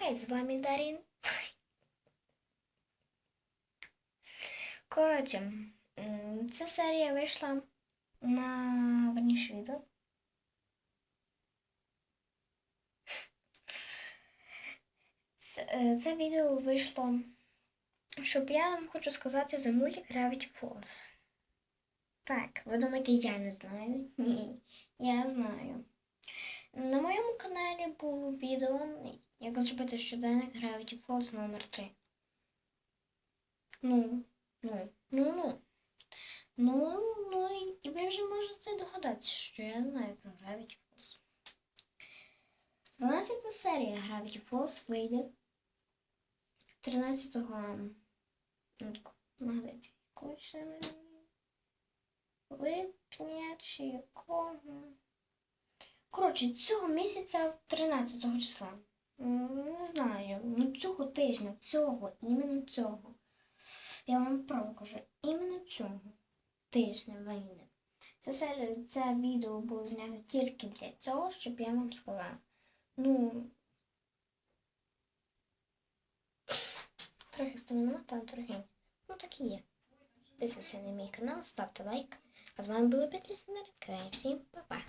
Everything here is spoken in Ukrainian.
хай, з вами Дарін. Коротше, ця серія вийшла на верніше відео. Е, це відео вийшло, щоб я вам хочу сказати за мультик Gravity Falls. Так, ви думаєте, я не знаю? Ні, я знаю. На моєму каналі було відео, як зробити щоденник Gravity Falls номер 3. Ну, ну, ну, ну. Ну, ну, і- ви вже можете догадатися, що я знаю про Gravity Falls. 12 серія Gravity Falls вийде 13 ну, нагадайте, якого ще не- липня чи якого. Коротше, цього місяця 13 числа. Не знаю, ну цього тижня, цього, іменно цього. Я вам право кажу, іменно цього тижня вийде. Це, серія- це відео було знято тільки для цього, щоб я вам сказала. Ну. Трохи стаміномата, а трохи. Ну так і є. Підписуйся на мій канал, ставте лайк. А з вами була Петрі Снарядка. Всім. Па-па.